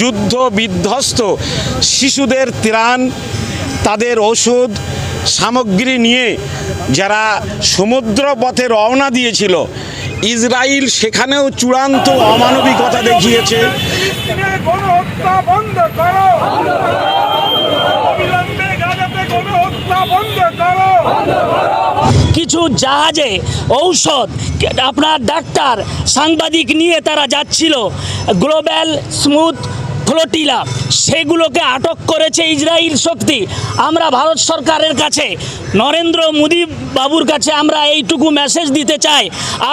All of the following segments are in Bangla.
যুদ্ধ বিধ্বস্ত শিশুদের ত্রাণ তাদের ওষুধ সামগ্রী নিয়ে যারা সমুদ্র পথে রওনা দিয়েছিল ইসরায়েল সেখানেও চূড়ান্ত অমানবিকতা দেখিয়েছে। কিছু জাহাজে ঔষধ আপনার ডাক্তার সাংবাদিক নিয়ে তারা যাচ্ছিল। গ্লোবাল স্মুথ ফ্লোটিলা সেগুলোকে আটক করেছে ইসরায়েল শক্তি। আমরা ভারত সরকারের কাছে, নরেন্দ্র মোদী বাবুর কাছে আমরা এইটুকু মেসেজ দিতে চাই।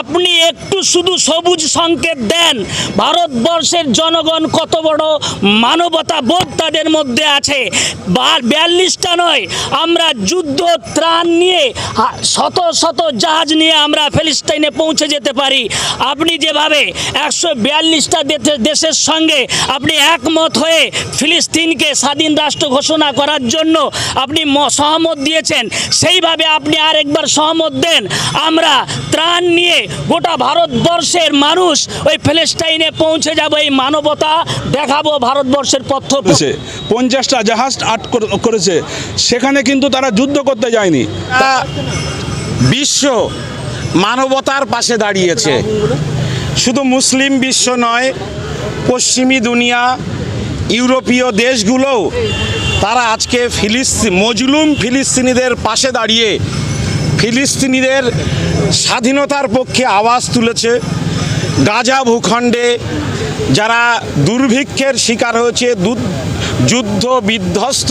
আপনি একটু শুধু সবুজ সংকেত দেন। ভারতবর্ষের জনগণ কত বড় মানবতা বোধ তাদের মধ্যে আছে। বিয়াল্লিশটা নয়, আমরা যুদ্ধ ত্রাণ নিয়ে শত শত জাহাজ নিয়ে আমরা ফিলিস্তাইনে পৌঁছে যেতে পারি। আপনি যেভাবে একশো বিয়াল্লিশটা দেশের সঙ্গে আপনি একমত হয়ে ফিলিস্তিনকে স্বাধীন রাষ্ট্র ঘোষণা করার জন্য আপনি ম- সহমত দিয়েছেন সেইভাবে আপনি আরেকবার সহমত দেন। আমরা ত্রাণ নিয়ে গোটা ভারতবর্ষের মানুষ ওই ফিলিস্তাইনে পৌঁছে যাব এই মানবতা দেখাবো ভারতবর্ষের পথ পঞ্চাশটা জাহাজ আট করেছে। সেখানে কিন্তু তারা যুদ্ধ করতে যায়নি। তা বিশ্ব মানবতার পাশে দাঁড়িয়েছে। শুধু মুসলিম বিশ্ব নয় পশ্চিমী দুনিয়া, ইউরোপীয় দেশগুলোও তারা আজকে ফিলিস্তিন মজলুম ফিলিস্তিনিদের পাশে দাঁড়িয়ে ফিলিস্তিনিদের স্বাধীনতার পক্ষে আওয়াজ তুলেছে। গাজা ভূখণ্ডে যারা দুর্ভিক্ষের শিকার হয়েছে যুদ্ধ বিধ্বস্ত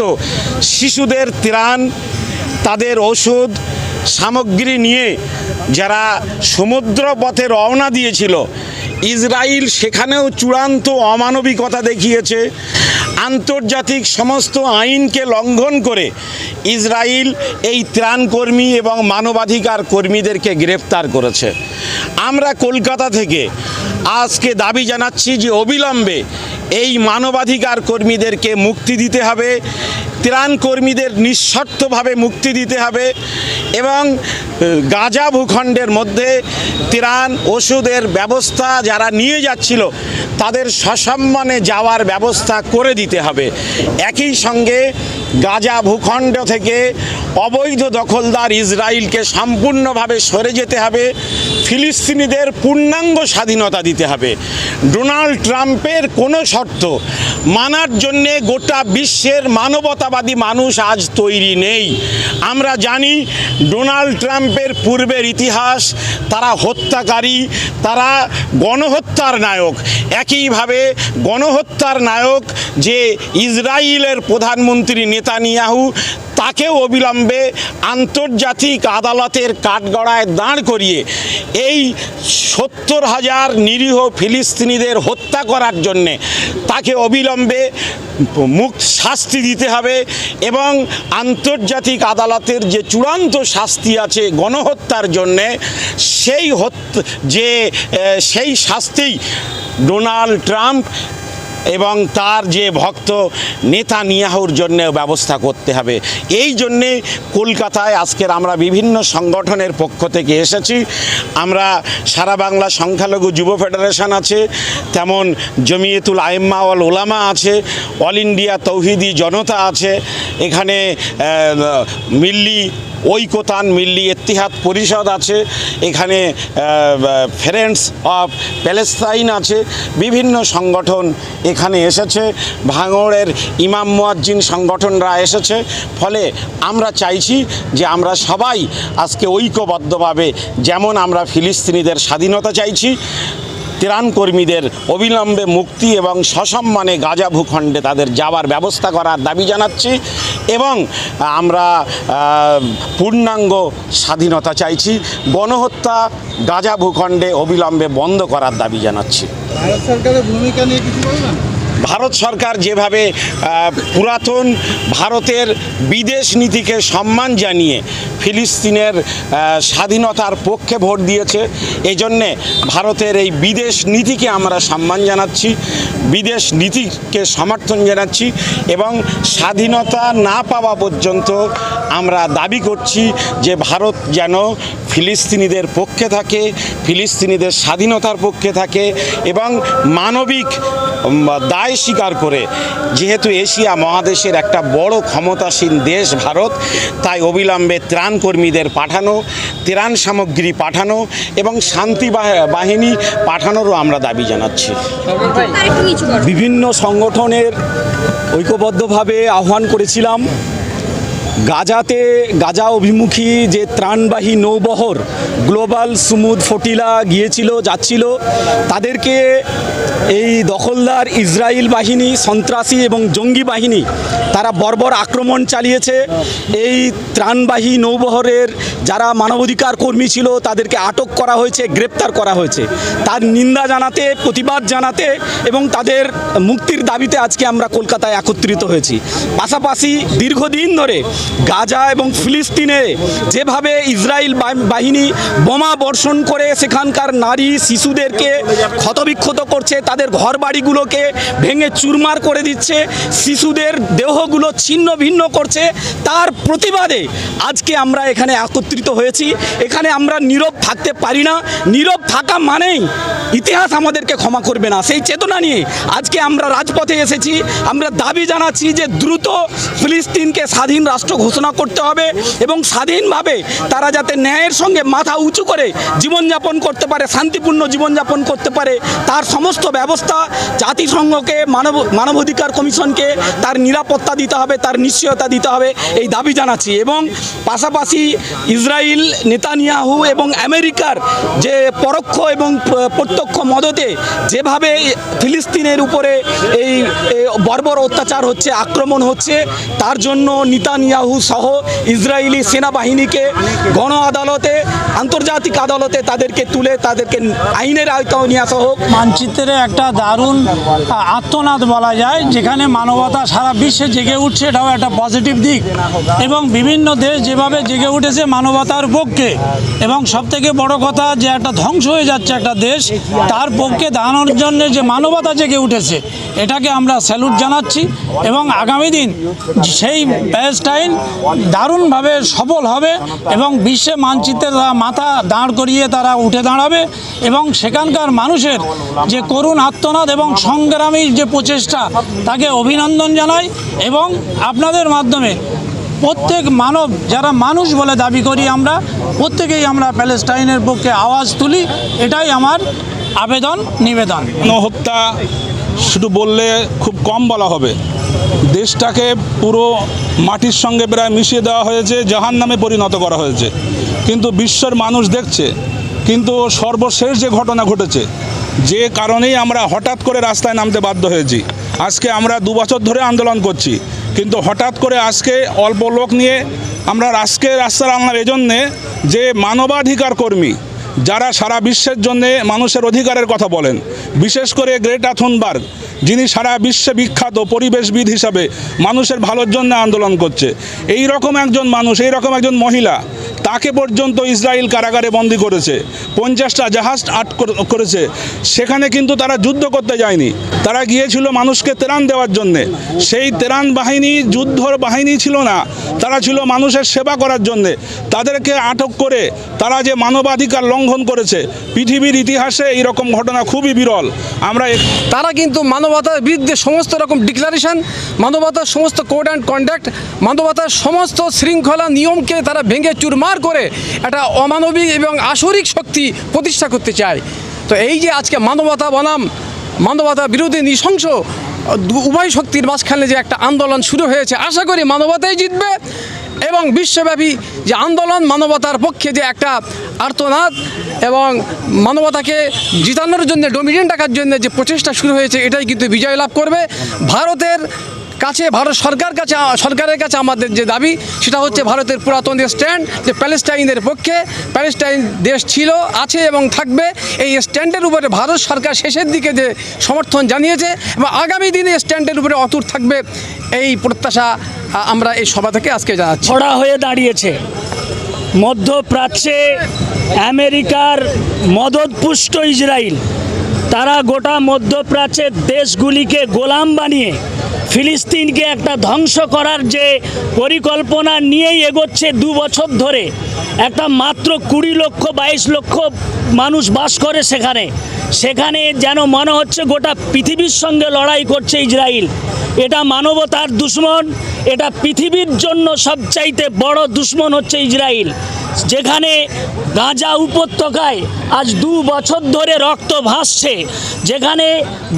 শিশুদের ত্রাণ, তাদের ওষুধ, সামগ্রী নিয়ে যারা সমুদ্র পথে রওনা দিয়েছিল ইসরায়েল সেখানেও চূড়ান্ত অমানবিকতা দেখিয়েছে। আন্তর্জাতিক সমস্ত আইনকে লঙ্ঘন করে ইসরায়েল এই ত্রাণকর্মী এবং মানবাধিকার কর্মীদেরকে গ্রেপ্তার করেছে। আমরা কলকাতা থেকে আজকে দাবি জানাচ্ছি যে অবিলম্বে এই মানবাধিকার কর্মীদেরকে মুক্তি দিতে হবে। ত্রাণ কর্মীদের নিঃশর্তভাবে মুক্তি দিতে হবে এবং গাজা ভূখণ্ডের মধ্যে ত্রাণ ওষুধের ব্যবস্থা যারা নিয়ে যাচ্ছিল, তাদের সসম্মানে যাওয়ার ব্যবস্থা করে দিতে হবে। একই সঙ্গে গাজা ভূখণ্ড থেকে অবৈধ দখলদার ইসরায়েলকে সম্পূর্ণভাবে সরে যেতে হবে, ফিলিস্তিনিদের পূর্ণাঙ্গ স্বাধীনতা দিতে হবে। ডোনাল্ড ট্রাম্পের কোনো শর্ত মানার জন্যে গোটা বিশ্বের মানবতাবাদী মানুষ আজ তৈরি নেই। আমরা জানি ডোনাল্ড ট্রাম্পের পূর্বের ইতিহাস, তারা হত্যাকারী, তারা গণহত্যার নায়ক। একইভাবে গণহত্যার নায়ক যে ইসরায়েলের প্রধানমন্ত্রী নেতানিয়াহু তাকেও অবিলম্বে আন্তর্জাতিক আদালতের কাঠগড়ায় দাঁড় করিয়ে এই সত্তর হাজার নিরীহ ফিলিস্তিনিদের হত্যা করার জন্যে তাকে অবিলম্বে মুক্ত শাস্তি দিতে হবে এবং আন্তর্জাতিক আদালতের যে চূড়ান্ত শাস্তি আছে গণহত্যার জন্যে সেই যে সেই শাস্তি ডোনাল্ড ট্রাম্প এবং তার যে ভক্ত নেতা নিয়াহুর জন্য ব্যবস্থা করতে হবে। এই জন্যে কলকাতায় আজকের আমরা বিভিন্ন সংগঠনের পক্ষ থেকে এসেছি। আমরা সারা বাংলা সংখ্যালঘু যুব ফেডারেশন আছে, তেমন জমিয়েতুল আইম্মা ওয়াল ওলামা আছে, অল ইন্ডিয়া তৌহিদি জনতা আছে, এখানে মিল্লি ঐকতান মিল্লি এত্তিহাদ পরিষদ আছে, এখানে ফ্রেন্ডস অফ প্যালেস্তাইন আছে, বিভিন্ন সংগঠন এখানে এসেছে, ভাঙড়ের ইমাম মুয়াজ্জিন সংগঠনরা এসেছে, ফলে আমরা চাইছি যে আমরা সবাই আজকে ঐক্যবদ্ধভাবে যেমন আমরা ফিলিস্তিনিদের স্বাধীনতা চাইছি ত্রাণ কর্মীদের অবিলম্বে মুক্তি এবং সসম্মানে গাজা ভূখণ্ডে তাদের যাওয়ার ব্যবস্থা করার দাবি জানাচ্ছি এবং আমরা পূর্ণাঙ্গ স্বাধীনতা চাইছি। গণহত্যা গাজা ভূখণ্ডে অবিলম্বে বন্ধ করার দাবি জানাচ্ছি। ভারত সরকারের ভূমিকা নিয়ে কিছু বলবেন? ভারত সরকার যেভাবে পুরাতন ভারতের বিদেশ নীতিকে সম্মান জানিয়ে ফিলিস্তিনের স্বাধীনতার পক্ষে ভোট দিয়েছে এই জন্যে ভারতের এই বিদেশ নীতিকে আমরা সম্মান জানাচ্ছি, বিদেশ নীতিকে সমর্থন জানাচ্ছি এবং স্বাধীনতা না পাওয়া পর্যন্ত আমরা দাবি করছি যে ভারত যেন ফিলিস্তিনিদের পক্ষে থাকে, ফিলিস্তিনিদের স্বাধীনতার পক্ষে থাকে এবং মানবিক দায় দায় স্বীকার করে যেহেতু এশিয়া মহাদেশের একটা বড় ক্ষমতাসীন দেশ ভারত তাই অবিলম্বে ত্রাণ কর্মীদের পাঠানো ত্রাণ সামগ্রী পাঠানো এবং শান্তি বাহিনী পাঠানোরও আমরা দাবি জানাচ্ছি। বিভিন্ন সংগঠনের ঐক্যবদ্ধভাবে আহ্বান করেছিলাম। গাজাতে গাজা অভিমুখী যে ত্রাণবাহী নৌবহর গ্লোবাল সুমুদ ফটিলা গিয়েছিল, যাচ্ছিল, তাদেরকে এই দখলদার ইসরায়েল বাহিনী, সন্ত্রাসী এবং জঙ্গি বাহিনী তারা বর্বর আক্রমণ চালিয়েছে। এই ত্রাণবাহী নৌবহরের যারা মানবাধিকার কর্মী ছিল, তাদেরকে আটক করা হয়েছে, গ্রেপ্তার করা হয়েছে। তার নিন্দা জানাতে, প্রতিবাদ জানাতে এবং তাদের মুক্তির দাবিতে আজকে আমরা কলকাতায় একত্রিত হয়েছি। পাশাপাশি দীর্ঘদিন ধরে গাজা এবং ফিলিস্তিনে যেভাবে ইসরায়েল বাহিনী বোমা বর্ষণ করে সেখানকার নারী শিশুদেরকে ক্ষতবিক্ষত করছে, তাদের ঘর বাড়িগুলোকে ভেঙে চুরমার করে দিচ্ছে, শিশুদের দেহগুলো ছিন্ন ভিন্ন করছে, তার প্রতিবাদে আজকে আমরা এখানে একত্রিত হয়েছি। এখানে আমরা নীরব থাকতে পারি না। নীরব থাকা মানেই ইতিহাস আমাদেরকে ক্ষমা করবে না। সেই চেতনা নিয়ে আজকে আমরা রাজপথে এসেছি। আমরা দাবি জানাচ্ছি যে দ্রুত ফিলিস্তিনকে স্বাধীন রাষ্ট্র ঘোষণা করতে হবে এবং স্বাধীনভাবে তারা যাতে ন্যায়ের সঙ্গে মাথা উঁচু করে জীবনযাপন করতে পারে, শান্তিপূর্ণ জীবনযাপন করতে পারে, তার সমস্ত ব্যবস্থা জাতিসংঘকে, মানব, মানবাধিকার কমিশনকে, তার নিরাপত্তা দিতে হবে, তার নিশ্চয়তা দিতে হবে, এই দাবি জানাচ্ছি। এবং পাশাপাশি ইসরায়েল নেতানিয়াহু এবং আমেরিকার যে পরোক্ষ এবং প্রত্যক্ষ মদতে যেভাবে ফিলিস্তিনের উপরে এই বর্বর অত্যাচার হচ্ছে, আক্রমণ হচ্ছে, তার জন্য নিতানিয়াহু সহ ইসরায়েলি সেনাবাহিনীকে গণ আদালতে, আন্তর্জাতিক আদালতে তাদেরকে তুলে, তাদেরকে আইনের আওতায় নিয়ে আসা হোক। মানচিত্রে একটা দারুণ আত্মনাদ বলা যায়, যেখানে মানবতা সারা বিশ্বে জেগে উঠছে, এটাও একটা পজিটিভ দিক। এবং বিভিন্ন দেশ যেভাবে জেগে উঠেছে মানবতার পক্ষে। এবং সবথেকে বড় কথা, যে একটা ধ্বংস হয়ে যাচ্ছে একটা দেশ, তার পক্ষে দাঁড়ানোর জন্য যে মানবতা জেগে উঠেছে, এটাকে আমরা স্যালুট জানাচ্ছি। এবং আগামী দিন সেই প্যালেস্টাইন দারুণভাবে সফল হবে এবং বিশ্বে মানচিত্রে তারা মাথা দাঁড় করিয়ে তারা উঠে দাঁড়াবে। এবং সেখানকার মানুষের যে করুণ আত্মনাদ এবং সংগ্রামী যে প্রচেষ্টা, তাকে অভিনন্দন জানাই। এবং আপনাদের মাধ্যমে প্রত্যেক মানব, যারা মানুষ বলে দাবি করি আমরা, প্রত্যেকেই আমরা প্যালেস্টাইনের পক্ষে আওয়াজ তুলি, এটাই আমার আবেদন, নিবেদন। হত্যা শুধু বললে খুব কম বলা হবে। দেশটাকে পুরো মাটির সঙ্গে প্রায় মিশিয়ে দেওয়া হয়েছে জাহান নামে পরিণত করা হয়েছে। কিন্তু বিশ্বের মানুষ দেখছে, কিন্তু সর্বশেষ যে ঘটনা ঘটেছে যে কারণেই আমরা হঠাৎ করে রাস্তায় নামতে বাধ্য হয়েছি। আজকে আমরা দু বছর ধরে আন্দোলন করছি। কিন্তু হঠাৎ করে আজকে অল্প লোক নিয়ে আমরা আজকে রাস্তা নামলাম এজন্যে যে মানবাধিকার কর্মী, যারা সারা বিশ্বের জন্যে মানুষের অধিকারের কথা বলেন, বিশেষ করে গ্রেটা থুনবার্গ, যিনি সারা বিশ্বে বিখ্যাত পরিবেশবিদ হিসাবে মানুষের ভালোর জন্য আন্দোলন করছে। এই রকম একজন মানুষ, এই রকম একজন মহিলা তাকে পর্যন্ত ইসরায়েল কারাগারে বন্দি করেছে। পঞ্চাশটা জাহাজ আট করেছে। সেখানে কিন্তু তারা যুদ্ধ করতে যায়নি। তারা গিয়েছিল মানুষকে ত্রাণ দেওয়ার জন্যে। সেই ত্রাণ বাহিনী, যুদ্ধর বাহিনী ছিল না। তারা ছিল মানুষের সেবা করার জন্যে। তাদেরকে আটক করে তারা যে মানবাধিকার লঙ্ঘন করেছে, পৃথিবীর ইতিহাসে এই রকম ঘটনা খুবই বিরল। আমরা তারা কিন্তু মানবতার বিরুদ্ধে সমস্ত রকম ডিক্লারেশন, মানবতার সমস্ত কোড অ্যান্ড কন্ডাক্ট, মানবতার সমস্ত শৃঙ্খলা নিয়মকে তারা ভেঙে চুরমার করে একটা অমানবিক এবং আসরিক শক্তি প্রতিষ্ঠা করতে চায়। তো এই যে আজকে মানবতা বনাম, মানবতা বিরোধী নৃশংস উভয় শক্তির মাঝখানে যে একটা আন্দোলন শুরু হয়েছে, আশা করি মানবতাই জিতবে এবং বিশ্বব্যাপী যে আন্দোলন মানবতার পক্ষে যে একটা আর্তনাদ এবং মানবতাকে জিতানোর জন্য ডোমিনিয়ন টাকার জন্য যে প্রচেষ্টা শুরু হয়েছে, এটাই কিন্তু বিজয় লাভ করবে। ভারতের কাছে, ভারত সরকার কাছে সরকারের কাছে আমাদের যে দাবি, সেটা হচ্ছে ভারতের পুরাতন স্ট্যান্ড, যে প্যালেস্টাইনের পক্ষে প্যালেস্টাইন দেশ ছিল, আছে এবং থাকবে, এই স্ট্যান্ডের উপরে ভারত সরকার শেষের দিকে যে সমর্থন জানিয়েছে, এবং আগামী দিনে স্ট্যান্ডের উপরে অতুট থাকবে, এই প্রত্যাশা আমরা এই সভা থেকে আজকে জানাচ্ছি। ছড়া হয়ে দাঁড়িয়েছে। মধ্যপ্রাচ্যে আমেরিকার মদতপুষ্ট ইসরায়েল তারা গোটা মধ্যপ্রাচ্যের দেশগুলিকে গোলাম বানিয়ে ফিলিস্তিনকে একটা ধ্বংস করার যে পরিকল্পনা নিয়েই এগোচ্ছে দু বছর ধরে। একটা মাত্র কুড়ি লক্ষ, বাইশ লক্ষ মানুষ বাস করে সেখানে। সেখানে যেন মনে হচ্ছে গোটা পৃথিবীর সঙ্গে লড়াই করছে ইসরায়েল এটা মানবতার দুশ্মন, এটা পৃথিবীর জন্য সবচাইতে বড় দুশ্মন হচ্ছে ইসরায়েল যেখানে গাঁজা উপত্যকায় আজ দু বছর ধরে রক্ত ভাসছে, যেখানে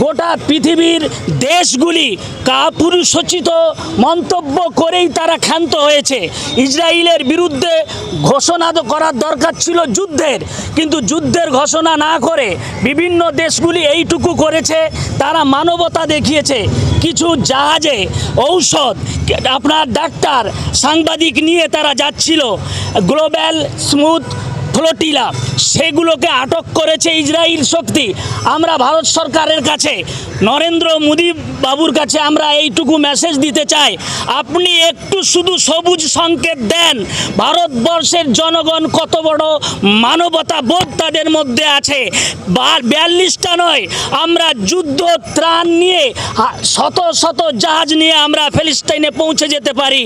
গোটা পৃথিবীর দেশগুলি কাপুরুষোচিত মন্তব্য করেই তারা ক্ষান্ত হয়েছে। ইসরায়েলের বিরুদ্ধে ঘোষণা তো করার দরকার ছিল যুদ্ধের, কিন্তু যুদ্ধের ঘোষণা না করে বিভিন্ন দেশগুলি এইটুকু করেছে, তারা মানবতা দেখিয়েছে। কিছু জাহাজে ঔষধ আপনার ডাক্তার সাংবাদিক নিয়ে তারা যাচ্ছিল। গ্লোবাল স্মুথ ফ্লোটিলা সেগুলোকে আটক করেছে ইসরায়েল শক্তি। আমরা ভারত সরকারের কাছে, নরেন্দ্র মোদী বাবুর কাছে আমরা এইটুকু মেসেজ দিতে চাই। আপনি একটু শুধু সবুজ সংকেত দেন। ভারতবর্ষের জনগণ কত বড় মানবতা বোধ তাদের মধ্যে আছে। বিয়াল্লিশটা নয়, আমরা যুদ্ধ ত্রাণ নিয়ে শত শত জাহাজ নিয়ে আমরা ফিলিস্তাইনে পৌঁছে যেতে পারি।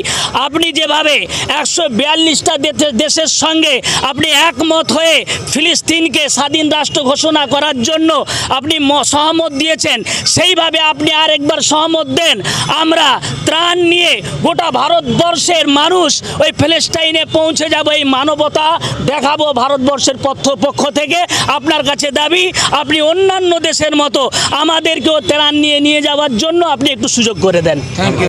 আপনি যেভাবে একশো বিয়াল্লিশটা দেশের সঙ্গে আপনি একমত হয়ে ফিলিস্তিনকে স্বাধীন রাষ্ট্র ঘোষণা করার জন্য আপনি সহমত দিয়েছেন, সেইভাবে আপনি আরেকবার সহমত দেন। আমরা ত্রাণ নিয়ে গোটা ভারতবর্ষের মানুষ ওই ফিলিস্তাইনে পৌঁছে যাব, এই মানবতা দেখাবো ভারতবর্ষের পক্ষ থেকে। আপনার কাছে দাবি, আপনি অন্যান্য দেশের মতো আমাদেরকেও ত্রাণ নিয়ে নিয়ে যাওয়ার জন্য আপনি একটু সুযোগ করে দেন।